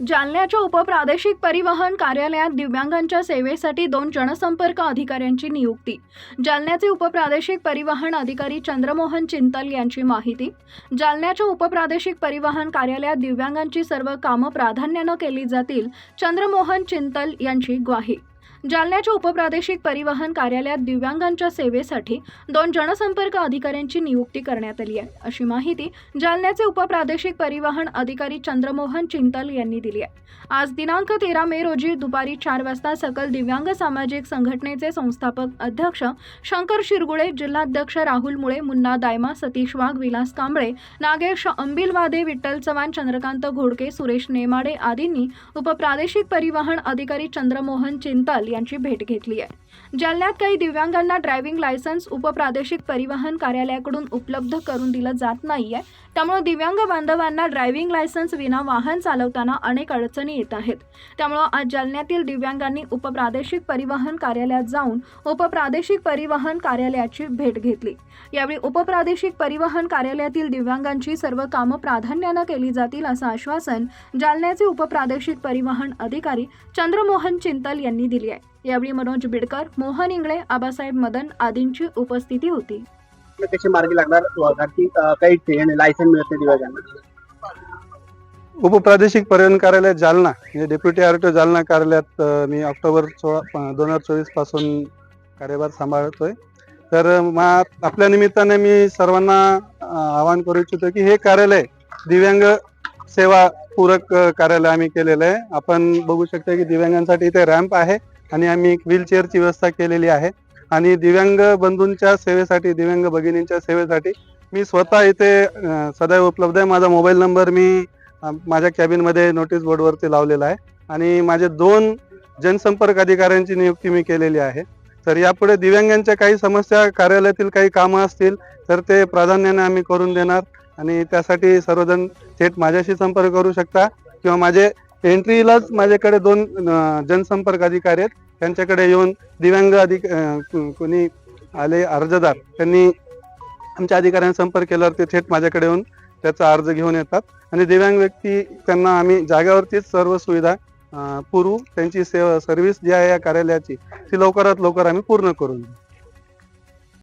जालन्याच्या उपप्रादेशिक परिवहन कार्यालयात दिव्यांगांच्या सेवेसाठी दोन जनसंपर्क अधिकाऱ्यांची नियुक्ती. जालन्याचे उपप्रादेशिक परिवहन अधिकारी चंद्रमोहन चिंतल यांची माहिती. जालन्याच्या उपप्रादेशिक परिवहन कार्यालयात दिव्यांगांची सर्व कामं प्राधान्यानं केली जातील चंद्रमोहन चिंतल यांची ग्वाही. जालन्याच्या उपप्रादेशिक परिवहन कार्यालयात दिव्यांगांच्या सेवेसाठी दोन जनसंपर्क अधिकाऱ्यांची नियुक्ती करण्यात आली आहे. अशी माहिती जालन्याचे उपप्रादेशिक परिवहन अधिकारी चंद्रमोहन चिंतल यांनी दिली आहे. आज दिनांक तेरा मे रोजी दुपारी चार वाजता सकल दिव्यांग सामाजिक संघटनेचे संस्थापक अध्यक्ष शंकर शिरगुळे जिल्हाध्यक्ष राहुल मुळे मुन्ना दायमा सतीश वाघ विलास कांबळे नागेश अंबिलवादे विठ्ठल चव्हाण चंद्रकांत घोडके सुरेश नेमाडे आदींनी उपप्रादेशिक परिवहन अधिकारी चंद्रमोहन चिंतल यांची भेट घेतली आहे. जालन्यात काही दिव्यांगांना ड्रायव्हिंग लायसन्स उपप्रादेशिक परिवहन कार्यालयाकडून उपलब्ध करून दिलं जात नाहीये. त्यामुळे दिव्यांग बांधवांना ड्रायव्हिंग लायसन्स विना वाहन चालवताना अनेक अडचणी येत आहेत. त्यामुळं आज जालन्यातील दिव्यांगांनी उपप्रादेशिक परिवहन कार्यालयात जाऊन उपप्रादेशिक परिवहन कार्यालयाची भेट घेतली. यावेळी उपप्रादेशिक परिवहन कार्यालयातील दिव्यांगांची सर्व कामं प्राधान्यानं केली जातील असं आश्वासन जालन्याचे उपप्रादेशिक परिवहन अधिकारी चंद्रमोहन चिंतल यांनी दिली आहे. यावेळी मनोज बिडकर मोहन इंगळे आबासाहेब मदन आदींची उपस्थिती होती. कसे मार्गी लागणार की काही लायसन मिळत नाही दिव्यांगांना उपप्रादेशिक परिवहन कार्यालय जालना म्हणजे डेप्युटी आरटीओ जालना कार्यालयात मी ऑक्टोबर सोळा दोन हजार चोवीसपासून कार्यभार सांभाळतोय. तर मा आपल्या निमित्ताने मी सर्वांना आवाहन करू इच्छितो की हे कार्यालय दिव्यांग सेवा पूरक कार्यालय आम्ही केलेलं आहे. आपण बघू शकता की दिव्यांगांसाठी इथे रॅम्प आहे. आणि आम्ही एक व्हीलचेअरची व्यवस्था केलेली आहे. आणि दिव्यांग बंधूंच्या सेवेसाठी दिव्यांग भगिनींच्या सेवेसाठी मी स्वतः इथे सदैव उपलब्ध आहे. माझा मोबाईल नंबर मी माझ्या कॅबिनमध्ये नोटीस बोर्डवरती लावलेला आहे. आणि माझे दोन जनसंपर्क अधिकाऱ्यांची नियुक्ती मी केलेली आहे. तर यापुढे दिव्यांगांच्या काही समस्या कार्यालयातील काही कामं असतील तर ते प्राधान्याने आम्ही करून देणार. आणि त्यासाठी सर्वजण थेट माझ्याशी संपर्क करू शकता किंवा माझे एंट्रीलाच माझ्याकडे दोन जनसंपर्क अधिकारी आहेत. त्यांच्याकडे येऊन दिव्यांग अधिक कोणी आले अर्जदार त्यांनी आमच्या अधिकाऱ्यांनी संपर्क केल्यावर ते थेट माझ्याकडे येऊन त्याचा अर्ज घेऊन येतात. आणि दिव्यांग व्यक्ती त्यांना आम्ही जागेवरतीच सर्व सुविधा पुरवू. त्यांची सेवा सर्व्हिस जी आहे या कार्यालयाची ती लवकरात लवकर आम्ही पूर्ण करून देऊ.